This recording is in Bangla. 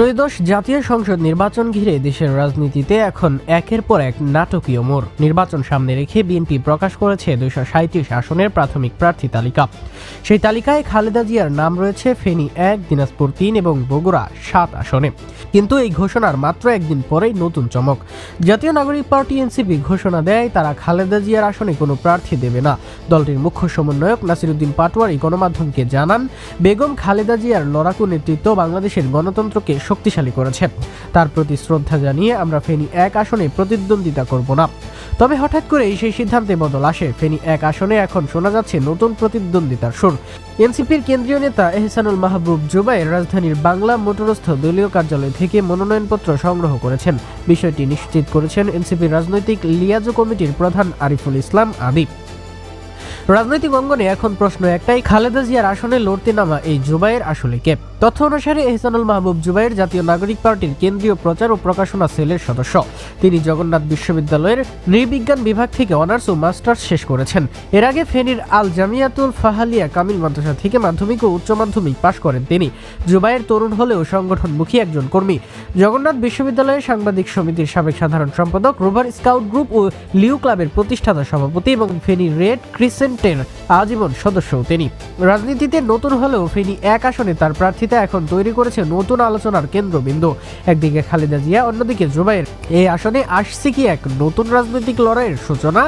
ত্রয়োদশ জাতীয় সংসদ নির্বাচন ঘিরে দেশের রাজনীতিতে এখন একের পর এক নাটকীয় মোড়। নির্বাচন সামনে রেখে বিএনপি প্রকাশ করেছে দুইশো সাঁত্রিশ আসনের প্রাথমিক প্রার্থী তালিকা। সেই তালিকায় খালেদা জিয়ার নাম রয়েছে ফেনী এক, দিনাজপুর তিন এবং বগুড়া সাত আসনে। কিন্তু এই ঘোষণার মাত্র একদিন পরেই নতুন চমক। জাতীয় নাগরিক পার্টি এনসিপি ঘোষণা দেয়, তারা খালেদা জিয়ার আসনে কোনো প্রার্থী দেবে না। দলটির মুখ্য সমন্বয়ক নাসিরুদ্দিন পাটোয়ারি গণমাধ্যমকে জানান, বেগম খালেদা জিয়ার লড়াকু নেতৃত্ব বাংলাদেশের গণতন্ত্রকে শক্তিশালী করেছে তার প্রতি শ্রদ্ধা জানিয়ে আমরা ফেনী এক আসনে প্রতিদ্বন্দ্বিতা করব না। তবে হঠাৎ করেই সেই সিদ্ধান্তে বদল আসে। ফেনী এক আসনে এখন শোনা যাচ্ছে নতুন প্রতিদ্বন্দ্বিতার সুর। এনসিপির কেন্দ্রীয় নেতা এহসানুল মাহবুব জুবাইর রাজধানীর বাংলা মোটরস্থ দলীয় কার্যালয় থেকে মনোনয়নপত্র সংগ্রহ করেছেন। বিষয়টি নিশ্চিত করেছেন এনসিপির রাজনৈতিক লিয়াজো কমিটির প্রধান আরিফুল ইসলাম আদিব রাজনৈতিক অঙ্গনে এখন প্রশ্ন একটাই, খালেদা জিয়ার আসনে লড়তে নামা এই জুবাইর আসলে কে? তথ্য অনুসারে এহসানুল মাহবুব জুবাইর জাতীয় নাগরিক পার্টির কেন্দ্রীয় প্রচার ও প্রকাশনা সেলের সদস্য। তিনি জগন্নাথ বিশ্ববিদ্যালয়ের নৃবিজ্ঞান বিভাগ থেকে অনার্স ও মাস্টার্স শেষ করেছেন। এর আগে ফেনীর আল জামিয়াতুল ফাহালিয়া কামিল মাদ্রাসা থেকে মাধ্যমিক ও উচ্চ মাধ্যমিক পাশ করেন তিনি। জুবাইয়ের তরুণ হলেও সংগঠনমুখী একজন কর্মী। জগন্নাথ বিশ্ববিদ্যালয়ের সাংবাদিক সমিতির সাবেক সাধারণ সম্পাদক, রোভার স্কাউট গ্রুপ ও লিউ ক্লাবের প্রতিষ্ঠাতা সভাপতি এবং ফেনী রেড ক্রিসেন্টের আজীবন সদস্য তিনি। রাজনীতিতে নতুন হলেও ফেনী এক আসনে তার প্রার্থীতা এখন তৈরি করেছে নতুন আলোচনার কেন্দ্রবিন্দু। একদিকে খালেদা জিয়া, অন্যদিকে জুবাইর। এই আসনে আসছে কি এক নতুন রাজনৈতিক লড়াইয়ের সূচনা?